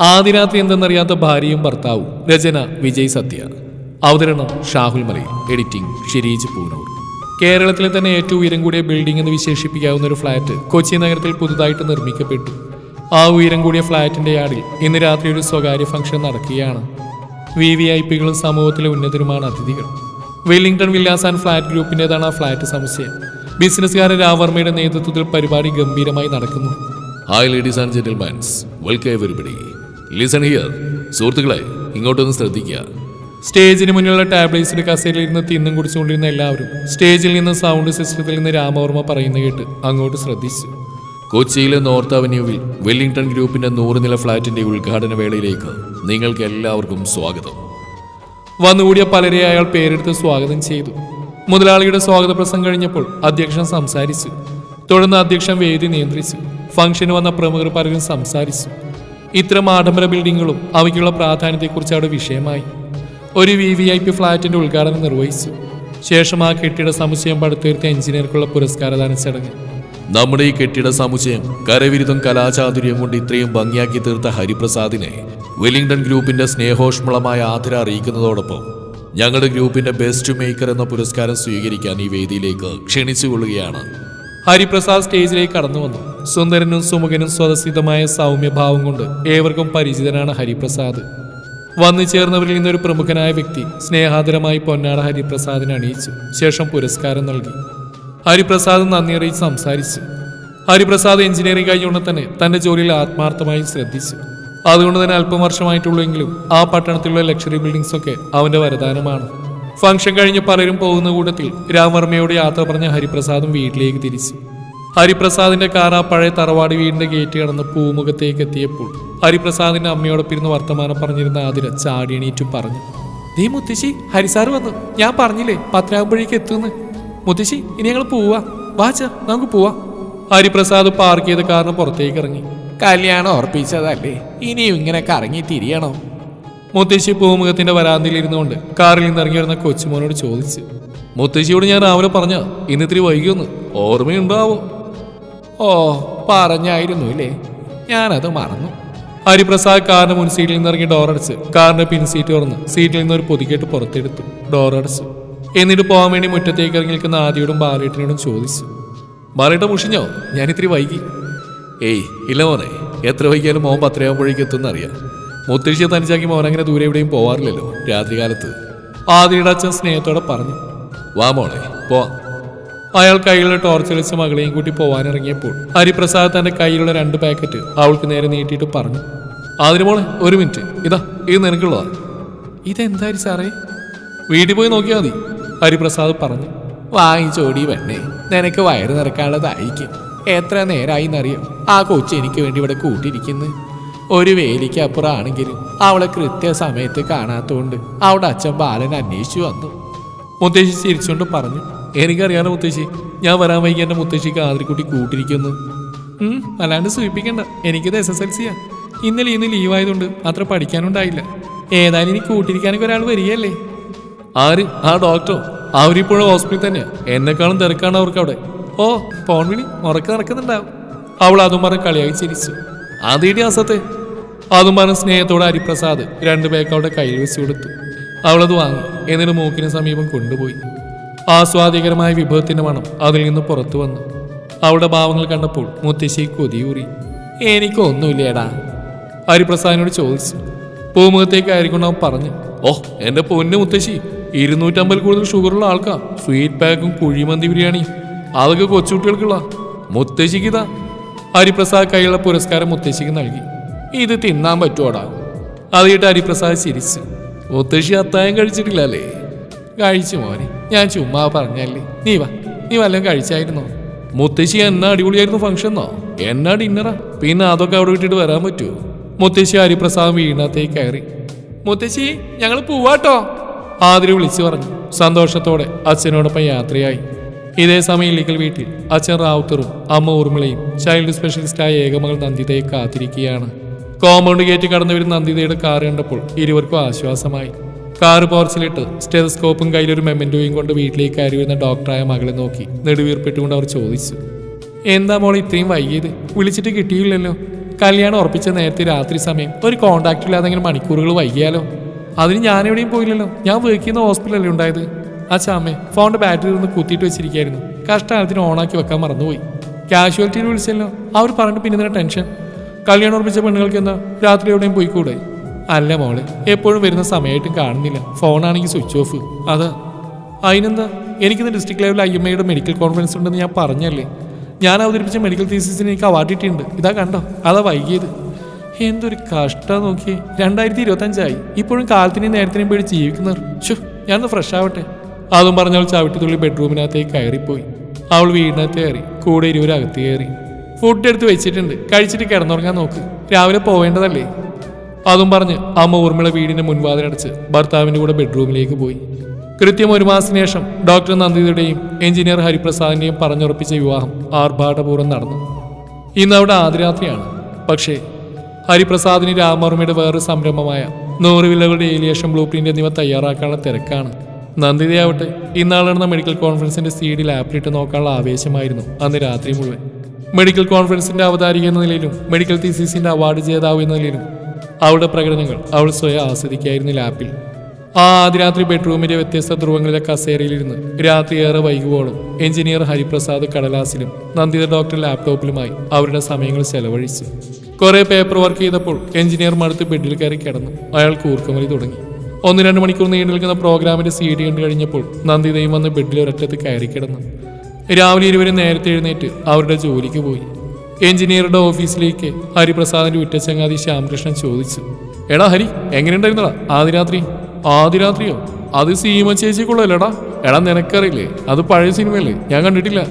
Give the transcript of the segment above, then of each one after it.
ആദ്യ രാത്രി എന്തെന്നറിയാത്ത ഭാര്യയും ഭർത്താവും രചന വിജയ് സത്യ. അവതരണം ഷാഹുൽ മലയിൽ. എഡിറ്റിംഗ് ഷിരീജ് പൂനൂർ. കേരളത്തിലെ തന്നെ ഏറ്റവും ഉയരം കൂടിയ ബിൽഡിംഗ് എന്ന് വിശേഷിപ്പിക്കാവുന്ന ഒരു ഫ്ലാറ്റ് കൊച്ചി നഗരത്തിൽ പുതുതായിട്ട് നിർമ്മിക്കപ്പെട്ടു. ആ ഉയരം കൂടിയ ഫ്ലാറ്റിന്റെ യാർഡിൽ ഇന്ന് രാത്രി ഒരു സ്വകാര്യ ഫംഗ്ഷൻ നടക്കുകയാണ്. വി വി ഐ പികളും സമൂഹത്തിലെ ഉന്നതരുമാണ് അതിഥികൾ. വെല്ലിംഗ്ടൺ വില്ലാസ് ആൻഡ് ഫ്ലാറ്റ് ഗ്രൂപ്പിന്റെതാണ് ആ ഫ്ളാറ്റ് സമുച്ചയം. ബിസിനസ്സുകാരൻ രാവർമ്മയുടെ നേതൃത്വത്തിൽ പരിപാടി ഗംഭീരമായി നടക്കുന്നു. Hi ladies and gentlemans welcome everybody listen here സുഹൃത്തുക്കളെ ഇങ്ങോട്ടൊന്ന് ശ്രദ്ധിക്കുക. സ്റ്റേജിന് മുന്നിലുള്ള ടാബ്ലേറ്റ്സിന്റെ കസേരയിൽ ഇരുന്ന് തിന്നും കുടിച്ചുകൊണ്ടിരുന്ന എല്ലാവരും സ്റ്റേജിൽ നിന്ന് സൗണ്ട് സിസ്റ്റത്തിൽ നിന്ന് രാമവർമ്മ പറയുന്ന കേട്ട് അങ്ങോട്ട് ശ്രദ്ധിച്ചു. കൊച്ചിയിലെ നോർത്ത് അവന്യൂവിൽ വെല്ലിംഗ്ടൺ ഗ്രൂപ്പിന്റെ നൂറ് നില ഫ്ളാറ്റിന്റെ ഉദ്ഘാടന വേളയിലേക്ക് നിങ്ങൾക്ക് എല്ലാവർക്കും സ്വാഗതം. വന്നുകൂടിയ പലരെ അയാൾ പേരെടുത്ത് സ്വാഗതം ചെയ്തു. മുതലാളിയുടെ സ്വാഗത പ്രസംഗം കഴിഞ്ഞപ്പോൾ അധ്യക്ഷൻ സംസാരിച്ചു. തുടർന്ന് അധ്യക്ഷൻ വേദി നിയന്ത്രിച്ചു. ഫംഗ്ഷന് വന്ന പ്രമുഖർ പലരും സംസാരിച്ചു. ഇത്തരം ആഡംബര ബിൽഡിങ്ങുകളും അവയ്ക്കുള്ള പ്രാധാന്യത്തെക്കുറിച്ച് അവിടെ വിഷയമായി. ഒരു വി വി ഐ പി ഫ്ളാറ്റിന്റെ ഉദ്ഘാടനം നിർവഹിച്ചു. ശേഷം ആ കെട്ടിട സമുച്ചയം പടുത്തുയർത്തിയ എഞ്ചിനീയർക്കുള്ള പുരസ്കാരദാന ചടങ്ങ്. നമ്മുടെ ഈ കെട്ടിട സമുച്ചയം കരവിരുതും കലാചാതുര്യം കൊണ്ട് ഇത്രയും ഭംഗിയാക്കി തീർത്ത ഹരിപ്രസാദിനെ വെല്ലിംഗ്ടൺ ഗ്രൂപ്പിന്റെ സ്നേഹോഷ്മളമായ ആദര അറിയിക്കുന്നതോടൊപ്പം ഞങ്ങളുടെ ഗ്രൂപ്പിന്റെ ബെസ്റ്റ് മേക്കർ എന്ന പുരസ്കാരം സ്വീകരിക്കാൻ ഈ വേദിയിലേക്ക് ക്ഷണിച്ചുകൊള്ളുകയാണ്. ഹരിപ്രസാദ് സ്റ്റേജിലേക്ക് കടന്നു വന്നു സുന്ദരനും സുമുഖനും സ്വതസിദ്ധമായ സൗമ്യഭാവം കൊണ്ട് ഏവർക്കും പരിചിതനാണ് ഹരിപ്രസാദ്. വന്നു ചേർന്നവരിൽ നിന്നൊരു പ്രമുഖനായ വ്യക്തി സ്നേഹാദരമായി പൊന്നാട ഹരിപ്രസാദിനെ അണിയിച്ചു ശേഷം പുരസ്കാരം നൽകി. ഹരിപ്രസാദ് നന്ദി അറിയിച്ച് സംസാരിച്ചു. ഹരിപ്രസാദ് എഞ്ചിനീയറിംഗ് കഴിഞ്ഞുകൊണ്ട് തന്നെ തന്റെ ജോലിയിൽ ആത്മാർത്ഥമായി ശ്രദ്ധിച്ചു. അതുകൊണ്ട് തന്നെ അല്പം വർഷമായിട്ടുള്ളെങ്കിലും ആ പട്ടണത്തിലുള്ള ലക്ഷറി ബിൽഡിംഗ്സ് ഒക്കെ അവന്റെ വരദാനമാണ്. ഫംഗ്ഷൻ കഴിഞ്ഞ് പലരും പോകുന്ന കൂട്ടത്തിൽ രാമവർമ്മയോട് യാത്ര പറഞ്ഞ ഹരിപ്രസാദും വീട്ടിലേക്ക് തിരിച്ചു. ഹരിപ്രസാദിന്റെ കാർ ആ പഴയ തറവാടി വീടിന്റെ ഗേറ്റ് കടന്ന് പൂമുഖത്തേക്ക് എത്തിയപ്പോൾ ഹരിപ്രസാദിന്റെ അമ്മയോടൊപ്പിരുന്ന് വർത്തമാനം പറഞ്ഞിരുന്ന ആതിര ചാടി എണീറ്റു പറഞ്ഞു. നീ മുത്തശ്ശി ഹരിസാർ വന്നു. ഞാൻ പറഞ്ഞില്ലേ പത്രയാകുമ്പോഴേക്ക് എത്തുമെന്ന് മുത്തശ്ശി ഇനി ഞങ്ങൾ പോവാ. വാച്ച നമുക്ക് പോവാ. ഹരിപ്രസാദ് പാർക്ക് ചെയ്ത കാറിന് പുറത്തേക്ക് ഇറങ്ങി. കല്യാണം ഉറപ്പിച്ചതല്ലേ? ഇനിയും ഇങ്ങനെ കറങ്ങി തിരിയണോ? മുത്തശ്ശി പൂമുഖത്തിന്റെ വരാന്തയിൽ ഇരുന്നുകൊണ്ട് കാറിൽ നിന്ന് ഇറങ്ങി വരുന്ന കൊച്ചുമോനോട് ചോദിച്ചു. മുത്തശ്ശിയോട് ഞാൻ രാവിലെ പറഞ്ഞ ഇന്നിത്തിരി വൈകിയൊന്ന്. ഓർമ്മയുണ്ടാവോ. ഓ പറഞ്ഞായിരുന്നു ഇല്ലേ? ഞാനത് മറന്നു. ഹരിപ്രസാദ് കാറിന് മുൻ സീറ്റിൽ നിന്ന് ഇറങ്ങി ഡോർ അടച്ച് കാറിന്റെ പിൻ സീറ്റ് തുറന്ന് സീറ്റിൽ നിന്ന് ഒരു പൊതുക്കേട്ട് പുറത്തെടുത്തു. ഡോർ അടച്ചു. എന്നിട്ട് പോകാൻ വേണ്ടി മുറ്റത്തേക്ക് ഇറങ്ങി നിൽക്കുന്ന ആദ്യയോടും ബാലേട്ടനോടും ചോദിച്ചു. ബാലേട്ട മുഷിഞ്ഞോ? ഞാൻ ഇത്തിരി വൈകി. ഏയ് ഇല്ല മോനെ. എത്ര വൈകിയാലും മോൻ പത്രയാകുമ്പോഴേക്കും എത്തുമെന്ന് അറിയാം. മുത്തശ്ശിയെ തനിച്ചാക്കി മോൻ അങ്ങനെ ദൂരെ എവിടെയും പോവാറില്ലല്ലോ രാത്രികാലത്ത്. ആദ്യയുടെ അച്ഛൻ സ്നേഹത്തോടെ പറഞ്ഞു. വാ മോളെ പോവാം. അയാൾ കയ്യിലുള്ള ടോർച്ച് വെച്ച് മകളെയും കൂട്ടി പോവാനിറങ്ങിയപ്പോൾ ഹരിപ്രസാദ് തന്റെ കയ്യിലുള്ള രണ്ട് പാക്കറ്റ് അവൾക്ക് നേരെ നീട്ടിയിട്ട് പറഞ്ഞു അതിന് മോളെ ഒരു മിനിറ്റ് ഇതാ ഇത് നിനക്കുള്ളതാ. ഇതെന്തായാലും സാറേ? വീട്ടിൽ പോയി നോക്കിയാൽ മതി ഹരിപ്രസാദ് പറഞ്ഞു. വാങ്ങിച്ചോടി വെണ്ണേ നിനക്ക് വയറ് നിറക്കാനുള്ളതായിരിക്കും. എത്ര നേരമായി എന്നറിയാം. ആ കൊച്ചു എനിക്ക് വേണ്ടി ഇവിടെ കൂട്ടിയിരിക്കുന്നു ഒരു വേലിക്ക് അപ്പുറമാണെങ്കിലും അവളെ കൃത്യസമയത്ത് കാണാത്തതുകൊണ്ട് അവിടെ അച്ഛൻ ബാലൻ അന്വേഷിച്ചു വന്നു. മുത്തശ്ശി ചിരിച്ചുകൊണ്ട് പറഞ്ഞു എനിക്കറിയാലോ മുത്തശ്ശി. ഞാൻ വരാൻ വൈകി എന്റെ മുത്തശ്ശിക്ക് ആതിരിക്കുട്ടി കൂട്ടിരിക്കുന്നു. അല്ലാണ്ട് സൂചിപ്പിക്കണ്ട. എനിക്കിത് എസ് എസ് എൽ സിയാ ഇന്നലെ ഇന്ന് ലീവായതുകൊണ്ട് അത്ര പഠിക്കാനുണ്ടായില്ല. ഏതായാലും ഇനി കൂട്ടിരിക്കാനൊക്കെ ഒരാൾ വരികയല്ലേ? ആര്? ആ ഡോക്ടറോ അവരിപ്പോഴും ഹോസ്പിറ്റലിൽ തന്നെയാ. എന്നെക്കാളും തിരക്കാണ് അവർക്ക് അവിടെ ഓ ഫോൺ വിളി. ഉറക്കം നടക്കുന്നുണ്ടാവും. അവൾ അതും പറഞ്ഞ് കളിയായി ചിരിച്ചു. അതേടി അസത്തെ. അതും പറഞ്ഞ് സ്നേഹത്തോടെ ഹരിപ്രസാദ് രണ്ട് പേക്ക് അവളുടെ കയ്യിൽ വെച്ച് കൊടുത്തു. അവളത് വാങ്ങി. എന്നിട്ട് മൂക്കിന് സമീപം കൊണ്ടുപോയി. ആസ്വാദികരമായ വിഭവത്തിന്റെ മണം അതിൽ നിന്ന് പുറത്തു വന്നു. അവളുടെ ഭാവങ്ങൾ കണ്ടപ്പോൾ മുത്തശ്ശി കൊതിയൂറി. എനിക്കൊന്നുമില്ലേടാ ഹരിപ്രസാദിനോട് ചോദിച്ചു. പൂമുഖത്തേക്ക് ആയിരിക്കണം അവൻ പറഞ്ഞു ഓഹ് എന്റെ പൊന്നു മുത്തശ്ശി ഇരുന്നൂറ്റമ്പത് കൂടുതൽ ഷുഗറുള്ള ആൾക്കാ. സ്വീറ്റ് പാക്കും കുഴിമന്തി ബിരിയാണി അതൊക്കെ കൊച്ചുകുട്ടികൾക്കുള്ള. മുത്തശ്ശിക്ക് ഇതാ ഹരിപ്രസാദ് കൈയുള്ള പുരസ്കാരം മുത്തശ്ശിക്ക് നൽകി. ഇത് തിന്നാൻ പറ്റുമോടാ അത് കേട്ട് ഹരിപ്രസാദ് ചിരിച്ചു. മുത്തശ്ശി അത്തായം കഴിച്ചിട്ടില്ല അല്ലേ കഴിച്ചു മോനെ. ഞാൻ ചുമ്മാ പറഞ്ഞല്ലേ. നീ വാ. നീ വല്ലതും കഴിച്ചായിരുന്നോ? മുത്തശ്ശി എന്നാ അടിപൊളിയായിരുന്നു ഫംഗ്ഷൻ എന്നോ? ഡിന്നറാ പിന്നെ അതൊക്കെ അവിടെ വിട്ടിട്ട് വരാൻ പറ്റുമോ മുത്തശ്ശി ഹരിപ്രസാദ് വീണത്തേക്ക് കയറി. മുത്തശ്ശി ഞങ്ങൾ പോവാട്ടോ. ആതിരി വിളിച്ചു പറഞ്ഞു. സന്തോഷത്തോടെ അച്ഛനോടൊപ്പം യാത്രയായി. ഇതേ സമയം ഇല്ലിക്കൽ വീട്ടിൽ അച്ഛൻ റാവുത്തറും അമ്മ ഊർമിളയും ചൈൽഡ് സ്പെഷ്യലിസ്റ്റായ ഏകമകൾ നന്ദിതയെ കാത്തിരിക്കുകയാണ്. കോമ്പൗണ്ട് ഗേറ്റ് കടന്നു വരുന്ന നന്ദിതയുടെ കാർ കണ്ടപ്പോൾ ഇരുവർക്കും ആശ്വാസമായി. കാറ് പോർച്ചിലിട്ട് സ്റ്റെതസ്കോപ്പും കയ്യിലൊരു മെമ്മന്റോയും കൊണ്ട് വീട്ടിലേക്ക് കയറി വരുന്ന ഡോക്ടറായ മകളെ നോക്കി നെടുവീർപ്പെട്ടുകൊണ്ട് അവർ ചോദിച്ചു. എന്താ മോൾ ഇത്രയും വൈകിയത്? വിളിച്ചിട്ട് കിട്ടിയില്ലല്ലോ. കല്യാണം ഉറപ്പിച്ച നേരത്തെ രാത്രി സമയം ഒരു കോണ്ടാക്ട് ഇല്ലാതെ മണിക്കൂറുകൾ വൈകിയാലോ? അതിന് ഞാൻ എവിടെയും പോയില്ലല്ലോ. ഞാൻ വർക്ക് ചെയ്യുന്ന ഹോസ്പിറ്റലല്ലേ ഉണ്ടായത്? അച്ഛാ അമ്മേ ഫോണിന്റെ ബാറ്ററി ഒന്ന് കുത്തിയിട്ട് വെച്ചിരിക്കായിരുന്നു. കഷ്ടകാലത്തിന് ഓണാക്കി വെക്കാൻ മറന്നുപോയി. കാഷ്വാലിറ്റിയിൽ വിളിച്ചല്ലോ. അവർ പറഞ്ഞിട്ട് പിന്നെ ടെൻഷൻ? കല്യാണം ഉറപ്പിച്ച പെണ്ണുങ്ങൾക്ക് എന്താ? രാത്രി എവിടെയും പോയിക്കൂടെ? അല്ല മോളെ? എപ്പോഴും വരുന്ന സമയമായിട്ടും കാണുന്നില്ല. ഫോണാണെങ്കിൽ സ്വിച്ച് ഓഫ്. അതാ. അതിനെന്താ? എനിക്കിന്ന് ഡിസ്ട്രിക്ട് ലെവലിൽ ഐ എം ഐയുടെ മെഡിക്കൽ കോൺഫറൻസ് ഉണ്ടെന്ന് ഞാൻ പറഞ്ഞല്ലേ? ഞാൻ അവതരിപ്പിച്ച മെഡിക്കൽ തീസിസിന് എനിക്ക് അവാർഡ് കിട്ടിയിട്ടുണ്ട് ഇതാ കണ്ടോ? അതാ വൈകിയത്. എന്തൊരു കഷ്ടം നോക്കി രണ്ടായിരത്തി ഇരുപത്തഞ്ചായി ഇപ്പോഴും കാലത്തിനെയും നേരത്തിനെയും പേടി ജീവിക്കുന്നവർ. ഷു ഞാനൊന്ന് ഫ്രഷ് ആവട്ടെ. അതും പറഞ്ഞവൾ ചവിട്ടിത്തുള്ളി ബെഡ്റൂമിനകത്തേക്ക് കയറിപ്പോയി. അവൾ വീടിനകത്ത് കയറി കൂടെ ഇരുവരകത്ത് കയറി. ഫുഡ് എടുത്ത് വെച്ചിട്ടുണ്ട്. കഴിച്ചിട്ട് കിടന്നുറങ്ങാൻ നോക്ക്. രാവിലെ പോവേണ്ടതല്ലേ? അതും പറഞ്ഞ് അമ്മ ഊർമിള വീടിന്റെ മുൻവാതിലടച്ച് ഭർത്താവിന്റെ കൂടെ ബെഡ്റൂമിലേക്ക് പോയി. കൃത്യം ഒരു മാസത്തിന് ശേഷം ഡോക്ടർ നന്ദിതയുടെയും എഞ്ചിനീയർ ഹരിപ്രസാദിന്റെയും പറഞ്ഞുറപ്പിച്ച വിവാഹം ആർഭാടപൂർവം നടന്നു. ഇന്ന് അവിടെ ആദ്യരാത്രിയാണ്. പക്ഷേ ഹരിപ്രസാദിന് രാമവർമ്മയുടെ വേറൊരു സംരംഭമായ നൂറ് വില്ലകളുടെ ഏലിയേഷൻ ബ്ലൂ പ്രിന്റ് എന്നിവ തയ്യാറാക്കാനുള്ള തിരക്കാണ്. നന്ദിതയാവട്ടെ ഇന്നാൾ നടന്ന മെഡിക്കൽ കോൺഫറൻസിന്റെ സീഡിൽ ആപ്പിലിട്ട് നോക്കാനുള്ള ആവേശമായിരുന്നു അന്ന് രാത്രി മുഴുവൻ. മെഡിക്കൽ കോൺഫറൻസിന്റെ അവതാരിക എന്ന നിലയിലും മെഡിക്കൽ തീസീസിന്റെ അവാർഡ് ജേതാവ് എന്ന നിലയിലും അവളുടെ പ്രകടനങ്ങൾ അവൾ സ്വയം ആസ്വദിക്കായിരുന്നു ലാപ്പിൽ ആ ആദ്യരാത്രി ബെഡ്റൂമിന്റെ വ്യത്യസ്ത ധ്രുവങ്ങളിലെ കസേരയിലിരുന്ന് രാത്രി ഏറെ വൈകുവോളം എഞ്ചിനീയർ ഹരിപ്രസാദ് കടലാസിലും നന്ദിത ഡോക്ടർ ലാപ്ടോപ്പിലുമായി അവരുടെ സമയങ്ങൾ ചെലവഴിച്ചു. കുറെ പേപ്പർ വർക്ക് ചെയ്തപ്പോൾ എഞ്ചിനീയർ മടുത്ത് ബെഡിൽ കയറി കിടന്നു. അയാൾ കൂർക്കമലി തുടങ്ങി. ഒന്ന് രണ്ട് മണിക്കൂർ നീണ്ടു നിൽക്കുന്ന പ്രോഗ്രാമിന്റെ സി ഡി കണ്ടു കഴിഞ്ഞപ്പോൾ നന്ദിതയും വന്ന് ബെഡിൽ ഒരറ്റത്ത് കയറി കിടന്നു. രാവിലെ ഇരുവരും നേരത്തെ എഴുന്നേറ്റ് അവരുടെ ജോലിക്ക് പോയി. എഞ്ചിനീയറുടെ ഓഫീസിലേക്ക് ഹരിപ്രസാദിന്റെ ഉറ്റച്ചങ്ങാതി ശ്യാമകൃഷ്ണൻ ചോദിച്ചു എടാ ഹരി എങ്ങനെയുണ്ടായിരുന്നടാ? ആദ്യ രാത്രി ആദ്യ രാത്രിയോ അത് സീമ ചേച്ചിക്കുള്ളല്ലേടാ എടാ നിനക്കറിയില്ലേ അത് പഴയ സിനിമയല്ലേ? ഞാൻ കണ്ടിട്ടില്ല.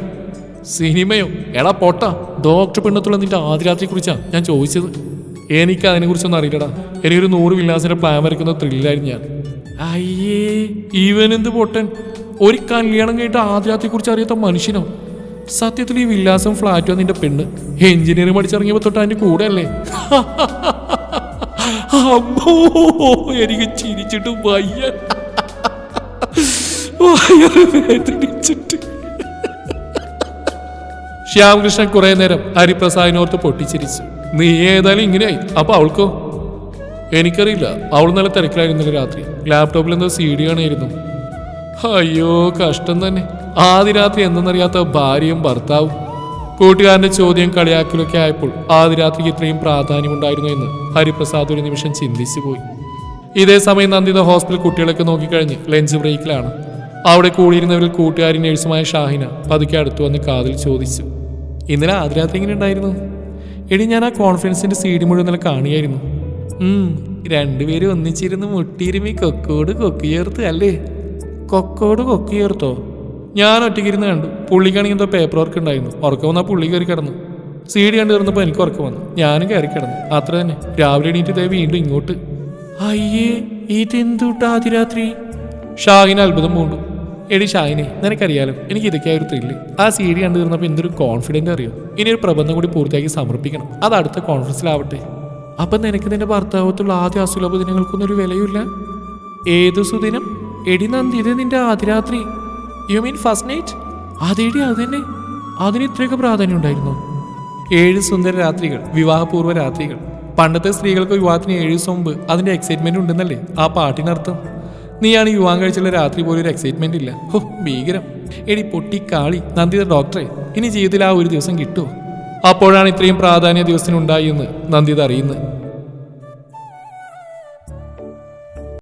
സിനിമയോ? എടാ പൊട്ട. ഡോക്ടർ പെണ്ണത്തുള്ള നിന്റെ ആദ്യ രാത്രിയെ കുറിച്ചാ ഞാൻ ചോദിച്ചത്. എനിക്ക് അതിനെ കുറിച്ചൊന്നും അറിയില്ലടാ. എനിക്കൊരു നൂറ് വില്ലാസിന്റെ പ്ലാൻ വരയ്ക്കുന്ന ത്രില്ലായിരുന്നു ഞാൻ. അയ്യേ ഇവനെന്ത് പൊട്ടൻ? ഒരു കല്യാണം കേട്ട ആദ്യ രാത്രിയെ കുറിച്ച് അറിയാത്ത മനുഷ്യനോ? സത്യത്തിൽ ഈ വില്ലാസം ഫ്ലാറ്റോ നിന്റെ പെണ്ണ് എഞ്ചിനീയറിംഗ് പഠിച്ചിറങ്ങിയപ്പോ തൊട്ട് അതിന്റെ കൂടെ അല്ലേ അമ്മോ എനിക്ക് ചിരിച്ചിട്ട് വയ്യ. ശ്യാമകൃഷ്ണൻ കുറെ നേരം ഹരിപ്രസാദിനോർത്ത് പൊട്ടിച്ചിരിച്ചു. നീ ഏതായാലും ഇങ്ങനെയായി. അപ്പൊ അവൾക്കോ? എനിക്കറിയില്ല. അവൾ നല്ല തിരക്കിലായിരുന്നില്ല രാത്രി. ലാപ്ടോപ്പിൽ എന്തോ സി ഡി ആണായിരുന്നു അയ്യോ കഷ്ടം തന്നെ. ആദ്യ രാത്രി എന്തെന്നറിയാത്ത ഭാര്യയും ഭർത്താവും കൂട്ടുകാരന്റെ ചോദ്യം കളിയാക്കലൊക്കെ ആയപ്പോൾ ആദ്യ രാത്രിക്ക് ഇത്രയും പ്രാധാന്യമുണ്ടായിരുന്നു എന്ന് ഹരിപ്രസാദ് ഒരു നിമിഷം ചിന്തിച്ചു പോയി. ഇതേ സമയം നന്ദിത ഹോസ്പിറ്റൽ കുട്ടികളൊക്കെ നോക്കിക്കഴിഞ്ഞ് ലഞ്ച് ബ്രേക്കിലാണ്. അവിടെ കൂടിയിരുന്നവരിൽ കൂട്ടുകാരി നേഴ്സുമായ ഷാഹിന പതുക്കെ അടുത്തു വന്ന് കാതിൽ ചോദിച്ചു ഇന്നലെ ആദ്യ രാത്രി എങ്ങനെ ഉണ്ടായിരുന്നു? എടി ഞാൻ ആ കോൺഫറൻസിന്റെ സീഡി മുഴുവൻ ഇന്നലെ കാണുകയായിരുന്നു രണ്ടുപേരും ഒന്നിച്ചിരുന്ന് മുട്ടിയിരുമി കൊക്കോട് കൊക്കിയേർത്ത് അല്ലേ? കൊക്കോട് കൊക്ക് ചേർത്തോ ഞാൻ ഒറ്റയ്ക്കിരുന്ന് കണ്ടു. പുള്ളിക്കാണെങ്കിൽ എന്തോ പേപ്പർ വർക്ക് ഉണ്ടായിരുന്നു. ഉറക്കം വന്നാൽ പുള്ളി കയറി കിടന്നു. സി ഡി കണ്ടു കിടന്നപ്പോൾ എനിക്ക് ഉറക്കം വന്നു. ഞാനും കയറി കിടന്നു. അത്ര തന്നെ. രാവിലെ എണീറ്റ് വീണ്ടും ഇങ്ങോട്ട്. അയ്യേ ഇതെന്തുട്ടാ അതിരാത്രി? രാത്രി ഷാഹിന് അത്ഭുതം പൂണ്ടു. എടി ഷാഹിനെ നിനക്കറിയാലോ എനിക്ക് ഇതൊക്കെ ഒരു ത്രില്ല് ആ സി ഡി കണ്ടു തീർന്നപ്പോൾ എന്തൊരു കോൺഫിഡന്റ് അറിയോ? ഇനി ഒരു പ്രബന്ധം കൂടി പൂർത്തിയാക്കി സമർപ്പിക്കണം. അത് അടുത്ത കോൺഫറൻസിലാവട്ടെ അപ്പം നിനക്ക് നിന്റെ ഭർത്താവത്തുള്ള ആദ്യ അസുലഭ ദിനങ്ങൾക്കൊന്നും ഒരു വിലയുമില്ല? ഏത് സുദിനം? എടി നന്ദി ഇത് നിന്റെ ആദ്യ രാത്രി. യു മീൻ ഫസ്റ്റ് നൈറ്റ് അതേടി അത് തന്നെ. അതിന് ഇത്രയൊക്കെ പ്രാധാന്യം ഉണ്ടായിരുന്നു. ഏഴ് സുന്ദര രാത്രികൾ വിവാഹപൂർവ രാത്രികൾ. പണ്ടത്തെ സ്ത്രീകൾക്ക് വിവാഹത്തിന് ഏഴ് ദിവസം മുമ്പ് അതിന്റെ എക്സൈറ്റ്മെന്റ് ഉണ്ടെന്നല്ലേ? ആ പാട്ടിനർത്ഥം. നീയാണ് വിവാഹം കഴിച്ചുള്ള രാത്രി പോലും ഒരു എക്സൈറ്റ്മെന്റ് ഇല്ല. ഹോ ഭീകരം. എടി പൊട്ടി കാളി നന്ദിത ഡോക്ടറെ ഇനി ജീവിതത്തിൽ ആ ഒരു ദിവസം കിട്ടുമോ അപ്പോഴാണ് ഇത്രയും പ്രാധാന്യ ദിവസത്തിനുണ്ടായി എന്ന് നന്ദിത അറിയുന്നത്.